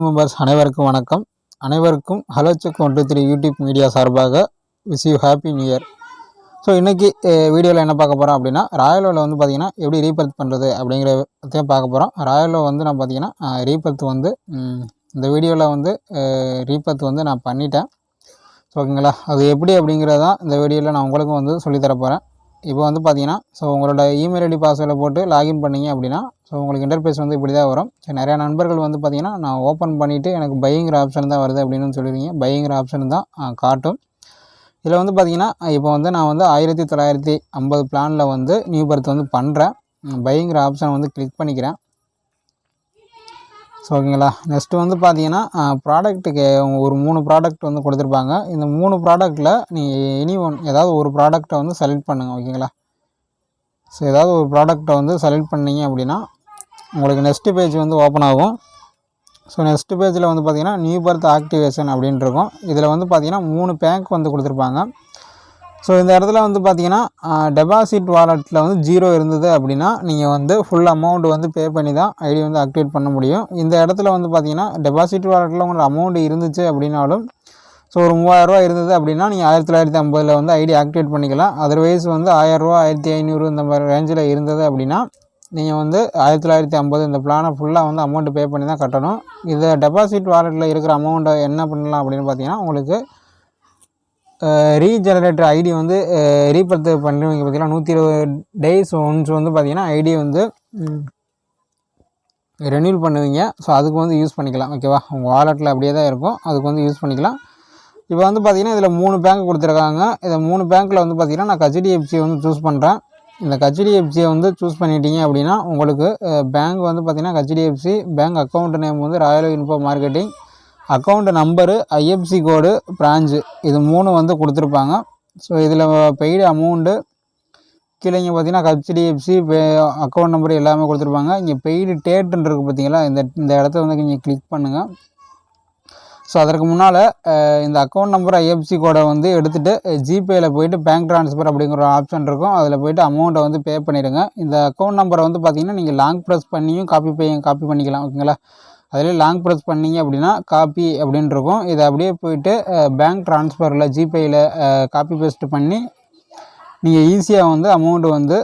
Members அனைவருக்கும் வணக்கம். அனைவருக்கும் hello check one two three YouTube media சார்பாக wish you happy new year so இன்றைக்கி வீடியோவில் என்ன பார்க்க போகிறோம் அப்படின்னா ராயலோவில் வந்து பார்த்திங்கன்னா எப்படி ரீபர்த் பண்ணுறது அப்படிங்கிற பற்றியும் பார்க்க போகிறோம் ராயலோ வந்து நான் பார்த்தீங்கன்னா ரீபர்த் வந்து இந்த வீடியோவில் வந்து ரீபர்த் வந்து நான் பண்ணிட்டேன். ஸோ ஓகேங்களா? அது எப்படி அப்படிங்கிறதான் இந்த வீடியோவில் நான் உங்களுக்கும் வந்து சொல்லித்தர போகிறேன் இப்போ வந்து பார்த்தீங்கன்னா ஸோ உங்களோட இமெயில் ஐடி பாஸ்வேர்டை போட்டு லாகின் பண்ணீங்க அப்படின்னா ஸோ உங்களுக்கு இன்டர்ஃபேஸ் வந்து இப்படி தான் வரும். ஸோ நிறையா நண்பர்கள் வந்து பார்த்தீங்கன்னா நான் ஓப்பன் பண்ணிவிட்டு எனக்கு பையிங்கிற ஆப்ஷன் தான் வருது அப்படின்னு சொல்லிடுவீங்க பையிங்கிற ஆப்ஷன் தான் காட்டும். இதில் வந்து பார்த்தீங்கன்னா இப்போ வந்து நான் வந்து ஆயிரத்தி தொள்ளாயிரத்தி ஐம்பது பிளானில் வந்து நியூ பர்த் வந்து பண்ணுறேன் பையிங்கிற ஆப்ஷன் வந்து கிளிக் பண்ணிக்கிறேன். ஸோ ஓகேங்களா? நெக்ஸ்ட்டு வந்து பார்த்தீங்கன்னா ப்ராடக்ட்டுக்கு ஒரு மூணு ப்ராடக்ட் வந்து கொடுத்துருப்பாங்க. இந்த மூணு ப்ராடக்ட்டில் நீங்கள் எனி ஒன் ஏதாவது ஒரு ப்ராடக்ட்டை வந்து செலக்ட் பண்ணுங்கள் ஓகேங்களா? ஸோ ஏதாவது ஒரு ப்ராடக்ட்டை வந்து செலக்ட் பண்ணீங்க அப்படின்னா உங்களுக்கு நெக்ஸ்ட்டு பேஜ் வந்து ஓப்பன் ஆகும். ஸோ நெக்ஸ்ட் பேஜில் வந்து பார்த்தீங்கன்னா நியூ பர்த் ஆக்டிவேஷன் அப்படின்ட்டு இருக்கும். இதில் வந்து பார்த்தீங்கன்னா மூணு பேங்க் வந்து கொடுத்துருப்பாங்க. ஸோ இந்த இடத்துல வந்து பார்த்தீங்கன்னா டெபாசிட் வாலெட்டில் வந்து ஜீரோ இருந்தது அப்படின்னா நீங்கள் வந்து ஃபுல் அமௌண்ட் வந்து பே பண்ணி தான் ஐடி வந்து ஆக்டிவேட் பண்ண முடியும். இந்த இடத்துல வந்து பார்த்தீங்கன்னா டெபாசிட் வாலெட்டில் உங்களுக்கு அமௌண்ட் இருந்துச்சு அப்படின்னாலும் ஸோ ஒரு மூவாயிரரூவா இருந்தது அப்படின்னா நீங்கள் ஆயிரத்தி தொள்ளாயிரத்தி ஐம்பதில் வந்து ஐடி ஆக்டிவேட் பண்ணிக்கலாம். அதர்வைஸ் வந்து ஆயிரரூவா ஆயிரத்தி ஐநூறு இந்த மாதிரி ரேஞ்சில் இருந்தது அப்படின்னா நீங்கள் வந்து ஆயிரத்தி தொள்ளாயிரத்தி ஐம்பது இந்த பிளானை ஃபுல்லாக வந்து அமௌண்ட் பே பண்ணி தான் கட்டணும். இதை டெபாசிட் வாலெட்டில் இருக்கிற அமௌண்ட்டை என்ன பண்ணலாம் அப்படின்னு பார்த்தீங்கன்னா உங்களுக்கு ரீஜெனரேட்டர் ஐடி வந்து ரீபர்த் பண்ணுறவங்க பார்த்தீங்கன்னா நூற்றி இருபது டேஸ் ஒன்ஸ் வந்து பார்த்தீங்கன்னா ஐடி வந்து ரெனியூல் பண்ணுவீங்க. ஸோ அதுக்கு வந்து யூஸ் பண்ணிக்கலாம். ஓகேவா உங்கள் வாலெட்டில் அப்படியே தான் இருக்கும். அதுக்கு வந்து யூஸ் பண்ணிக்கலாம். இப்போ வந்து பார்த்தீங்கன்னா இதில் மூணு பேங்க் கொடுத்துருக்காங்க. இந்த மூணு பேங்க்கில் வந்து பார்த்தீங்கன்னா நான் ஹெச்டிஎஃப்சி வந்து சூஸ் பண்ணுறேன் இந்த ஹெச்டிஎஃப்சியை வந்து சூஸ் பண்ணிட்டீங்க அப்படின்னா உங்களுக்கு பேங்க் வந்து பார்த்தீங்கன்னா ஹெச்டிஎஃப்சி பேங்க் அக்கௌண்ட் நேம் வந்து royal info marketing account number IFC code branch இது மூணு வந்து கொடுத்துருப்பாங்க. ஸோ இதில் பெய்டு அமௌண்ட்டு கீழே இங்கே பார்த்தீங்கன்னா ஹெச்டிஎஃப்சி அக்கௌண்ட் நம்பர் எல்லாமே கொடுத்துருப்பாங்க. இங்கே பெய்டு டேட்டுன்னு இருக்குது பார்த்தீங்களா இந்த இந்த இடத்த வந்து நீங்கள் கிளிக் பண்ணுங்கள் ஸோ அதற்கு முன்னால் இந்த அக்கௌண்ட் நம்பர் ஐஎஃப்சி கோடை வந்து எடுத்துகிட்டு ஜிபேயில் போயிட்டு பேங்க் ட்ரான்ஸ்ஃபர் அப்படிங்கிற ஒரு ஆப்ஷன் இருக்கும். அதில் போயிட்டு அமௌண்ட்டை வந்து பே பண்ணிவிடுங்க இந்த அக்கௌண்ட் நம்பரை வந்து பார்த்தீங்கன்னா நீங்கள் லாங் ப்ரெஸ் பண்ணியும் காப்பி பே காப்பி பண்ணிக்கலாம் ஓகேங்களா அதிலே லாங் ப்ரெஸ் பண்ணீங்க அப்படின்னா காப்பி அப்படின்னு இருக்கும் இதை அப்படியே போயிட்டு பேங்க் ட்ரான்ஸ்ஃபரில் ஜிபேயில் காப்பி பேஸ்ட் பண்ணி நீங்கள் ஈஸியாக வந்து அமௌண்ட் வந்து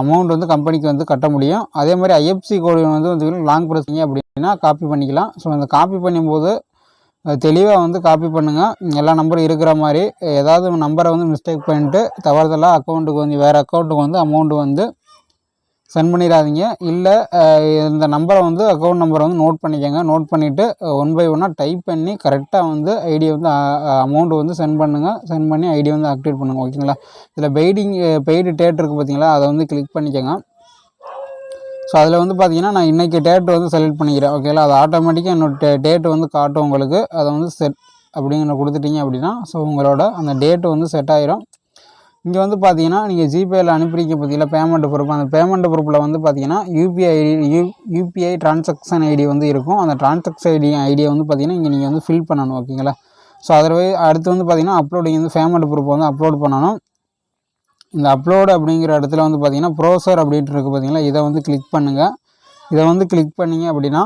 அமௌண்ட் வந்து கம்பெனிக்கு வந்து கட்ட முடியும். அதே மாதிரி ஐஎஃப்சி கோடு வந்து வந்து லாங் ப்ரெஸ்ஸிங்க அப்படின்னா காப்பி பண்ணிக்கலாம். ஸோ அந்த காப்பி பண்ணும்போது தெளிவாக வந்து காப்பி பண்ணுங்கள் எல்லா நம்பரும் இருக்கிற மாதிரி ஏதாவது நம்பரை வந்து மிஸ்டேக் பண்ணிட்டு தவறுதலாக அக்கௌண்ட்டுக்கு வந்து வேறு அக்கௌண்ட்டுக்கு வந்து அமௌண்ட் வந்து சென்ட் பண்ணிடாதீங்க இல்லை இந்த நம்பரை வந்து அக்கௌண்ட் நம்பரை வந்து நோட் பண்ணிக்கோங்க. நோட் பண்ணிவிட்டு ஒன் பை ஒன்னாக டைப் பண்ணி கரெக்டாக வந்து ஐடியை வந்து அமௌண்ட் வந்து சென்ட் பண்ணுங்கள் சென்ட் பண்ணி ஐடி வந்து ஆக்டிவேட் பண்ணுங்கள் ஓகேங்களா இதில் பெய்டிங் பெய்டு டேட் இருக்குது பார்த்தீங்களா அதை வந்து கிளிக் பண்ணிக்கோங்க. ஸோ அதில் வந்து பார்த்தீங்கன்னா நான் இன்றைக்கி டேட் வந்து செலக்ட் பண்ணிக்கிறேன். ஓகேங்களா அது ஆட்டோமேட்டிக்காக என்னோட டேட் வந்து காட்டும் உங்களுக்கு. அதை வந்து செட் அப்படிங்கிற கொடுத்துட்டீங்க அப்படின்னா ஸோ உங்களோட அந்த டேட்டு வந்து செட் ஆயிரும். இங்கே வந்து பார்த்தீங்கன்னா நீங்கள் ஜிபேயில் அனுப்பிடிக்க பார்த்தீங்களா பேமெண்ட் ப்ரூஃப் அந்த பேமெண்ட் ப்ரூஃபில் வந்து பார்த்தீங்கன்னா UPI U UPI transaction ID வந்து இருக்கும். அந்த டிரான்சாக்ஷன் ஐடி ஐடியை வந்து பார்த்தீங்கன்னா இங்கே நீங்கள் வந்து ஃபில் பண்ணணும் ஓகேங்களா? ஸோ அதர்வை அடுத்து வந்து பார்த்தீங்கன்னா அப்லோடிங் வந்து பேமெண்ட் ப்ரூஃப் வந்து அப்லோட் பண்ணணும். இந்த அப்லோடு அப்படிங்கிற இடத்துல வந்து பார்த்தீங்கன்னா ப்ரோசர் அப்படின்ட்டு இருக்குது பார்த்தீங்களா இதை வந்து கிளிக் பண்ணுங்கள் இதை வந்து கிளிக் பண்ணிங்க அப்படின்னா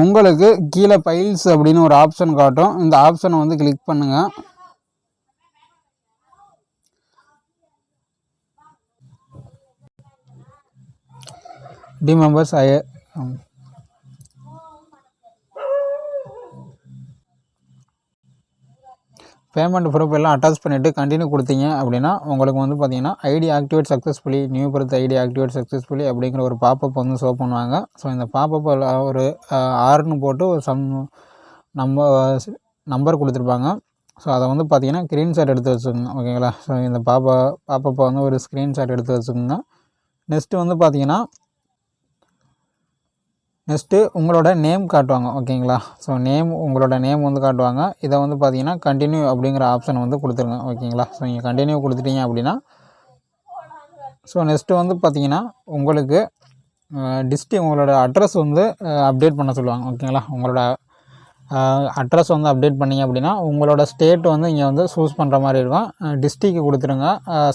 உங்களுக்கு கீழே ஃபைல்ஸ் அப்படின்னு ஒரு ஆப்ஷன் காட்டும். இந்த ஆப்ஷனை வந்து கிளிக் பண்ணுங்கள் the members I payment proof எல்லாம் அட்டாச் பண்ணிவிட்டு கண்டினியூ கொடுத்தீங்க அப்படின்னா உங்களுக்கு வந்து பார்த்தீங்கன்னா ID activate successfully new birth ID activate successfully அப்படிங்கிற ஒரு பாப்பப் வந்து ஷோ பண்ணுவாங்க. ஸோ இந்த பாப்பப் ஒரு ஆறுன்னு போட்டு ஒரு சம் நம்ம நம்பர் கொடுத்துருப்பாங்க. ஸோ அதை வந்து பார்த்தீங்கன்னா ஸ்க்ரீன்ஷாட் எடுத்து வச்சுக்கோங்க ஓகேங்களா ஸோ இந்த பாப்பா பாப்பப்பை வந்து ஒரு ஸ்க்ரீன்ஷாட் எடுத்து வச்சுக்கோங்க. நெக்ஸ்ட்டு வந்து பார்த்தீங்கன்னா நெக்ஸ்ட்டு உங்களோட நேம் காட்டுவாங்க ஓகேங்களா ஸோ நேம் உங்களோட நேம் வந்து காட்டுவாங்க. இதை வந்து பார்த்தீங்கன்னா கண்டினியூ அப்படிங்கிற ஆப்ஷன் வந்து கொடுத்துருங்க ஓகேங்களா ஸோ நீங்கள் கண்டினியூ கொடுத்துட்டீங்க அப்படின்னா ஸோ நெக்ஸ்ட்டு வந்து பார்த்தீங்கன்னா உங்களுக்கு டிஸ்ட்ரிக் உங்களோட அட்ரஸ் வந்து அப்டேட் பண்ண சொல்லுவாங்க ஓகேங்களா உங்களோட அட்ரஸ் வந்து அப்டேட் பண்ணிங்க அப்படின்னா உங்களோட ஸ்டேட் வந்து இங்கே வந்து சூஸ் பண்ணுற மாதிரி இருக்கும். டிஸ்ட்ரிக்கு கொடுத்துருங்க.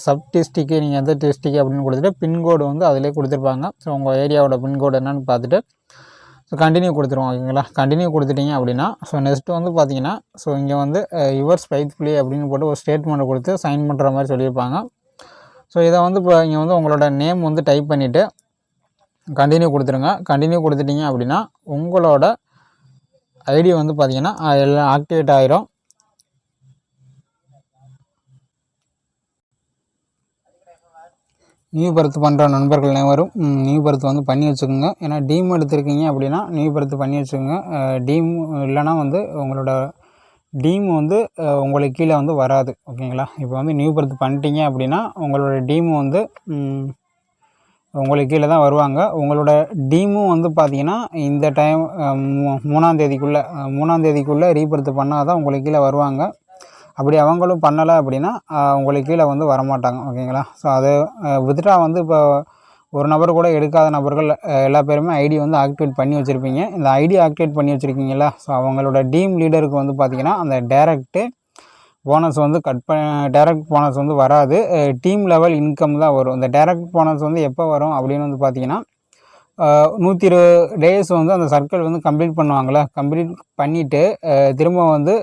சப் டிஸ்ட்ரிக்கு நீங்கள் எந்த டிஸ்ட்ரிக் அப்படின்னு கொடுத்துட்டு பின்கோடு வந்து அதிலே கொடுத்துருப்பாங்க. ஸோ உங்கள் ஏரியாவோட பின்கோடு என்னென்னு பார்த்துட்டு ஸோ கண்டினியூ கொடுத்துருவோம் ஓகேங்களா? கண்டினியூ கொடுத்துட்டீங்க அப்படின்னா ஸோ நெக்ஸ்ட்டு வந்து பார்த்தீங்கன்னா ஸோ இங்கே வந்து யுவர்ஸ் ஃபைத்ஃபுல்லி அப்படின்னு போட்டு ஒரு ஸ்டேட்மெண்ட்டை கொடுத்து சைன் பண்ணுற மாதிரி சொல்லியிருப்பாங்க. ஸோ இதை வந்து இப்போ இங்கே வந்து உங்களோட நேம் வந்து டைப் பண்ணிவிட்டு கண்டினியூ கொடுத்துருங்க. கண்டினியூ கொடுத்துட்டீங்க அப்படின்னா உங்களோட ஐடி வந்து பார்த்தீங்கன்னா எல்லாம் ஆக்டிவேட் ஆகிரும் நியூ பர்த் பண்ணுற நண்பர்கள் அனைவரும் நியூ பர்த் வந்து பண்ணி வச்சுக்கோங்க. ஏன்னா டீம் எடுத்திருக்கீங்க அப்படின்னா நியூ பர்த் பண்ணி வச்சுக்கோங்க. டீம் இல்லைன்னா வந்து உங்களோட டீம் வந்து உங்களுக்கு கீழே வந்து வராது. ஓகேங்களா? இப்போ வந்து நியூ பர்த் பண்ணிட்டீங்க அப்படின்னா உங்களோட டீம் வந்து உங்களுக்கு கீழே தான் வருவாங்க. உங்களோட டீமும் வந்து பார்த்தீங்கன்னா இந்த டைம் மூணாம் தேதிக்குள்ளே மூணாம் தேதிக்குள்ளே ரீபர்த் பண்ணால் தான் உங்களுக்கு கீழே வருவாங்க. அப்படி அவங்களும் பண்ணலை அப்படின்னா உங்களுக்கு கீழே வந்து வரமாட்டாங்க ஓகேங்களா? ஸோ அது வித்ட்ரா வந்து இப்போ ஒரு நபர் கூட எடுக்காத நபர்கள் எல்லா பேருமே ஐடி வந்து ஆக்டிவேட் பண்ணி வச்சுருப்பீங்க. இந்த ஐடி ஆக்டிவேட் பண்ணி வச்சுருக்கீங்களா ஸோ அவங்களோட டீம் லீடருக்கு வந்து பார்த்திங்கன்னா அந்த டேரெக்ட்டு போனஸ் வந்து கட் பண்ண டேரக்ட் போனஸ் வந்து வராது. டீம் லெவல் இன்கம் தான் வரும். இந்த டேரக்ட் போனஸ் வந்து எப்போ வரும் அப்படின்னு வந்து பார்த்தீங்கன்னா நூற்றி இருபது டேஸ் வந்து அந்த சர்க்கிள் வந்து கம்ப்ளீட் பண்ணுவாங்களே கம்ப்ளீட் பண்ணிவிட்டு திரும்ப வந்து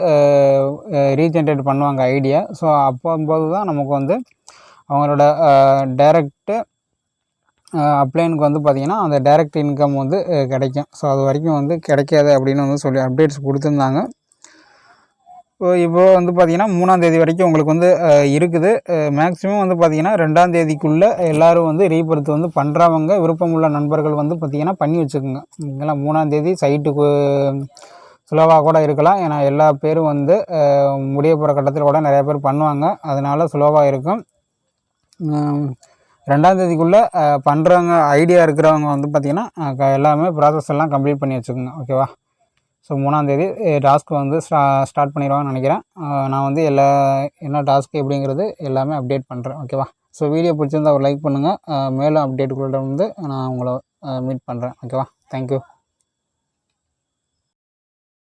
ரீஜென்ரேட் பண்ணுவாங்க ஐடியா ஸோ அப்போம்போது தான் நமக்கு வந்து அவங்களோட டைரக்டு அப்ளைனுக்கு வந்து பார்த்திங்கன்னா அந்த டைரக்ட் இன்கம் வந்து கிடைக்கும். ஸோ அது வரைக்கும் வந்து கிடைக்காது அப்படின்னு வந்து சொல்லி அப்டேட்ஸ் கொடுத்துருந்தாங்க. இப்போ இப்போ வந்து பார்த்திங்கன்னா மூணாம் தேதி வரைக்கும் உங்களுக்கு வந்து இருக்குது. மேக்ஸிமம் வந்து பார்த்திங்கன்னா ரெண்டாம் தேதிக்குள்ளே எல்லோரும் வந்து ரீபர்த் வந்து பண்ணுறவங்க விருப்பமுள்ள நண்பர்கள் வந்து பார்த்திங்கன்னா பண்ணி வச்சுக்கோங்க. ஓகேங்களா மூணாம் தேதி சைட்டுக்கு சுலவாக கூட இருக்கலாம். ஏன்னா எல்லா பேரும் வந்து முடிய போகிற கட்டத்தில் கூட நிறைய பேர் பண்ணுவாங்க. அதனால் சுலவாக இருக்கும். ரெண்டாம் தேதிக்குள்ளே பண்ணுறவங்க ஐடியா இருக்கிறவங்க வந்து பார்த்திங்கன்னா எல்லாமே ப்ராசஸ் எல்லாம் கம்ப்ளீட் பண்ணி வச்சுக்கோங்க. ஓகேவா ஸோ மூணாந்தேதி டாஸ்க் வந்து ஸ்டா ஸ்டார்ட் பண்ணிடுவாங்கன்னு நினைக்கிறேன். நான் வந்து எல்லா என்ன டாஸ்க் எப்படிங்கிறது எல்லாமே அப்டேட் பண்ணுறேன் ஓகேவா ஸோ வீடியோ பிடிச்சிருந்தா ஒரு லைக் பண்ணுங்கள் மேலும் அப்டேட்டுக்குள்ள வந்து நான் உங்களை மீட் பண்ணுறேன் ஓகேவா தேங்க்யூ